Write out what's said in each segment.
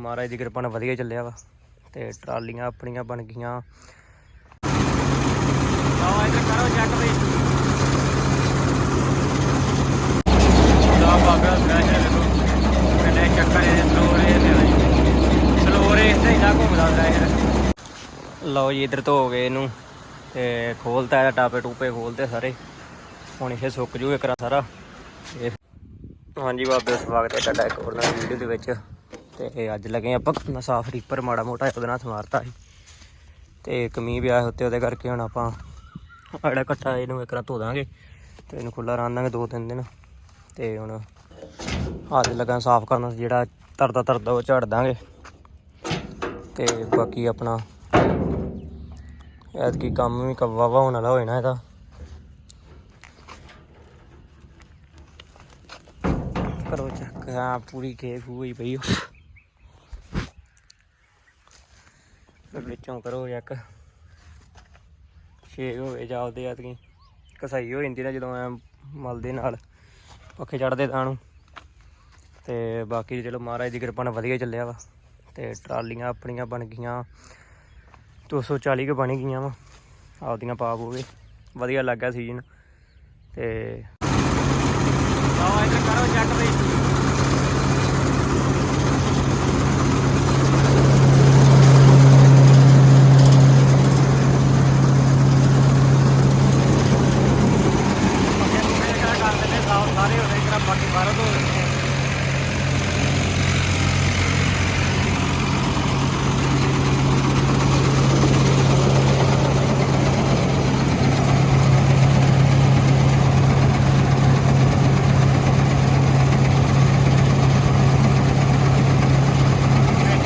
ਮਹਾਰਾਜ ਦੀ ਕਿਰਪਾ ਨਾਲ ਵਧੀਆ ਚੱਲਿਆ ਵਾ ਤੇ ਟਰਾਲੀਆਂ ਆਪਣੀਆਂ ਬਣ ਗਈਆਂ। ਆਹ ਇੱਧਰ ਕਰੋ ਚੱਕ ਬਈ ਦਾ ਬਾਗਾ ਸਪੈਸ਼ਲ ਵੇਖੋ ਕਿੰਨੇ ਚੱਕਰ ਇਹ ਸਲੋਰੇ ਤੇ ਆਈ ਸਲੋਰੇ ਤੇ ਇੰਨਾ ਘੁੰਮਦਾ ਹੁੰਦਾ ਲਓ ਜੀ, ਇੱਧਰ ਧੋ ਗਏ ਇਹਨੂੰ ਤੇ ਖੋਲਤਾ ਇਹਦਾ ਟਾਪੇ ਟੂਪੇ ਖੋਲਤੇ ਸਾਰੇ। ਹੁਣ ਇਹ ਸੁੱਕ ਜੂ ਇੱਕ ਸਾਰਾ। ਹਾਂਜੀ ਬਾਬੇ ਸਵਾਗਤ ਹੈ ਤੁਹਾਡਾ ਇੱਕ ਹੋਰ ਨਵੀਂ ਵੀਡੀਓ ਦੇ ਵਿੱਚ। ਤੇ ਅੱਜ ਲੱਗੇ ਆਪਾਂ ਕਰਨਾ ਸਾਫ਼ ਰੀਪਰ ਮਾੜਾ ਮੋਟਾ ਉਹਦੇ ਨਾਲ ਸਮਾਰਤਾ ਸੀ। ਤੇ ਕਮੀ ਵਿਆਹ ਉੱਤੇ, ਉਹਦੇ ਕਰਕੇ ਹੁਣ ਆਪਾਂ ਆੜਾ ਕੱਟਾ ਇਹਨੂੰ ਇੱਕ ਰਾ ਧੋ ਦਾਂਗੇ ਤੇ ਇਹਨੂੰ ਖੁੱਲਾ ਰਾਂ ਦਾਂਗੇ ਦੋ ਤਿੰਨ ਦਿਨ। ਤੇ ਹੁਣ ਅੱਜ ਲੱਗਾ ਸਾਫ਼ ਕਰਨਾ ਜਿਹੜਾ ਤਰਦਾ ਤਰਦਾ ਉਹ ਝਾੜ ਦਾਂਗੇ। ਤੇ ਬਾਕੀ ਆਪਣਾ ਐਤਕੀ ਕੰਮ ਵੀ ਕਵਾਵਾ ਹੋਣ ਵਾਲਾ ਹੋਏ ਨਾ ਇਹਦਾ। ਕਰੋ ਚੱਕ ਹਾਂ, ਪੂਰੀ ਖੇਖ ਹੋਈ ਪਈ ਉਹ। ਫਿਰ ਵਿੱਚੋਂ ਕਰੋ ਚੈੱਕ ਛੇ ਹੋਵੇ ਜਾਪਦੇ ਆ ਤਕੀ ਕਸਾਈ ਹੋ ਜਾਂਦੀ ਨਾ ਜਦੋਂ ਐ ਮਲਦੇ ਨਾਲ, ਪੱਖੇ ਚੜਦੇ ਤਾਂ ਨੂੰ। ਤੇ ਬਾਕੀ ਚਲੋ ਮਹਾਰਾਜ ਦੀ ਕਿਰਪਾ ਨਾਲ ਵਧੀਆ ਚੱਲਿਆ ਵਾ। ਤੇ ਟਰਾਲੀਆਂ ਆਪਣੀਆਂ ਬਣ ਗਈਆਂ। 240 ਕੁ ਬਣ ਗਈਆਂ ਵਾ। ਆਪਦੀਆਂ ਪਾ ਪੂਵੇ ਵਧੀਆ ਲੱਗਾ ਸੀਜ਼ਨ ਤੇ ਆਹ ਇੱਧਰ ਕਰੋ ਚੱਕ ਬਈ ਸਾਰੇ ਹੋ ਗਏ ਜਿਹੜਾ ਬਾਕੀ ਬਾਹਰੋਂ ਤੋਂ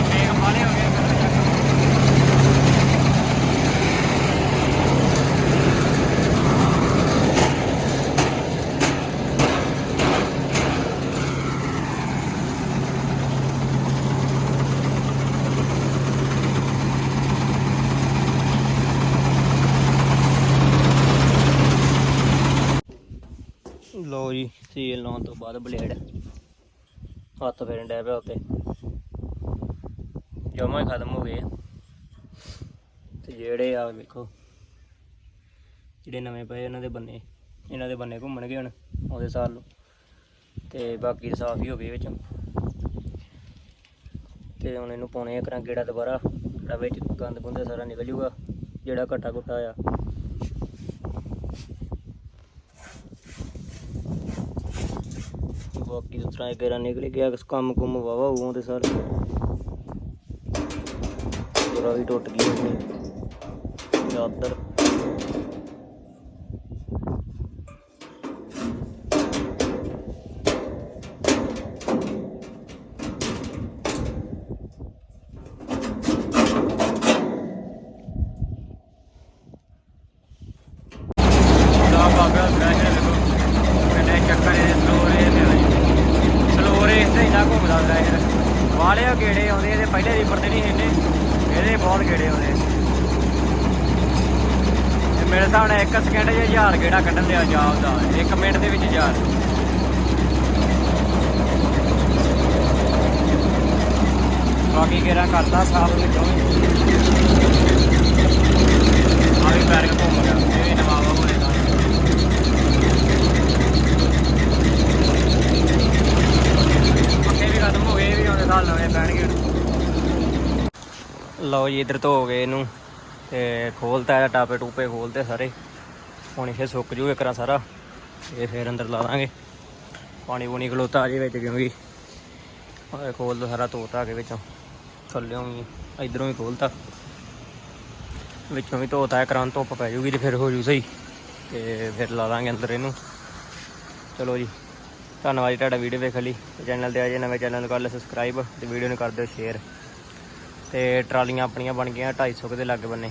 ਮੇਗ ਮਾਲੇ ਹੋ ਗਏ ਲੋ ਜੀ, ਸੀਲ ਲਾਉਣ ਤੋਂ ਬਾਅਦ ਬਲੇਡ। ਹੱਥ ਫੇਰਨ ਡੈ ਪਿਆ ਉੱਤੇ। ਜਮਾ ਹੀ ਖਤਮ ਹੋ ਗਏ ਆ। ਤੇ ਜਿਹੜੇ ਆ ਵੇਖੋ, ਜਿਹੜੇ ਨਵੇਂ ਪਏ ਉਹਨਾਂ ਦੇ ਬੰਨੇ, ਇਹਨਾਂ ਦੇ ਬੰਨੇ ਘੁੰਮਣਗੇ ਹੁਣ ਉਹਦੇ ਸਾਲ ਨੂੰ। ਤੇ ਬਾਕੀ ਸਾਫ਼ ਹੀ ਹੋ ਗਏ ਵਿੱਚ। ਤੇ ਹੁਣ ਇਹਨੂੰ ਪਾਉਣੇ ਆ ਕਰਾਂ ਗੇੜਾ ਦੁਬਾਰਾ। ਜਿਹੜਾ ਵਿੱਚ ਗੰਦ ਗੁੰਦ ਸਾਰਾ ਨਿਕਲ ਜੂਗਾ ਜਿਹੜਾ ਘਟਾ ਘੁੱਟਾ ਆ। ਬਾਕੀ ਉਸ ਤਰ੍ਹਾਂ ਗੇਰਾ ਨਿਕਲ ਗਿਆ ਕੰਮ ਕੁੰਮ ਵਾਵਾ ਹੋਊ ਤੇ ਸਾਰੇ। ਪੂਰਾ ਵੀ ਟੁੱਟ ਗਈ ਆਪਣੀ ਚਾਦਰ ਦਾ ਬਾਗਾ ਸਪੈਸ਼ਲ ਵੇਖੋ ਕਿੰਨੇ ਚੱਕਰ ਇਹ ਸਲੋਰੇ ਤੇ ਆਈ ਸਲੋਰੇ ਤੇ ਇੰਨਾ ਘੁੰਮਦਾ ਹੁੰਦਾ ਇਹ ਵਾਲਿਆ ਗੇੜੇ ਆਉਂਦੇ, ਇਹਦੇ ਪਹਿਲੇ ਰੀਪਰ ਤੇ ਨਹੀਂ ਇਹਨੇ ਇਹਦੇ ਬਹੁਤ ਗੇੜੇ ਆਉਂਦੇ। ਤੇ ਮੇਰੇ ਹਿਸਾਬ ਨਾਲ 1 ਸਕਿੰਟ 'ਚ ਹਜ਼ਾਰ ਗੇੜਾ ਕੱਢਣ ਲਿਆ ਆਜਾਬ ਦਾ 1 ਮਿੰਟ ਦੇ ਵਿੱਚ ਹਜ਼ਾਰ। ਬਾਕੀ ਗੇੜਾ ਕਰਦਾ ਸਾਫ਼ ਵਿੱਚੋਂ। ਆ ਵੀ ਪੈਰ ਘੁੰਮ ਗਿਆ ਇਹ ਵੀ ਨਵਾਵਾ ਹੋਰੇ ਦਾ ਪੱਕੇ ਵੀ ਖਤਮ ਹੋ ਗਏ ਇਹ ਵੀ ਆਉਂਦੇ ਸਾਲ ਨਵੇਂ ਪੈਣਗੇ ਲਓ ਜੀ, ਇੱਧਰ ਧੋ ਹੋ ਗਏ ਇਹਨੂੰ ਤੇ ਖੋਲਤਾ ਇਹਦਾ, ਟਾਪੇ ਟੂਪੇ ਖੋਲਤੇ ਸਾਰੇ। ਹੁਣ ਇਹ ਸੁੱਕ ਜੂ ਇੱਕ ਸਾਰਾ, ਇਹ ਫੇਰ ਅੰਦਰ ਲਾ ਦਾਂਗੇ। ਪਾਣੀ ਪੂਣੀ ਖਲੋਤਾ ਅਜੇ ਵਿੱਚ ਕਿਉਂਕਿ ਖੋਲ ਖੋਲਦਾ ਸਾਰਾ ਧੋਤਾ ਕੇ ਵਿੱਚੋਂ। ਥੱਲਿਓਂ ਵੀ, ਇਧਰੋਂ ਵੀ ਖੋਲਤਾ। ਵਿੱਚੋਂ ਵੀ ਧੋਤਾ ਹੈ ਕਰਾਂ ਧੁੱਪ ਪੈ ਜੂਗੀ ਤੇ ਫਿਰ ਹੋ ਜੂ ਸਹੀ। ਤੇ ਫਿਰ ਲਾ ਦਾਂਗੇ ਅੰਦਰ ਇਹਨੂੰ। ਚਲੋ ਜੀ, ਧੰਨਵਾਦ ਜੀ ਤੁਹਾਡਾ ਵੀਡੀਓ ਵੇਖਣ ਲਈ। ਚੈਨਲ ਤੇ ਆ ਜੇ ਨਵੇਂ ਚੈਨਲ ਨੂੰ ਕਰ ਲਓ ਸਬਸਕ੍ਰਾਈਬ ਤੇ ਵੀਡੀਓ ਨੂੰ ਕਰ ਦਿਓ ਸ਼ੇਅਰ ਤੇ ਟਰਾਲੀਆਂ ਆਪਣੀਆਂ ਬਣ ਗਈਆਂ 250 ਕੁ ਦੇ ਲੱਗ ਬੰਨੇ।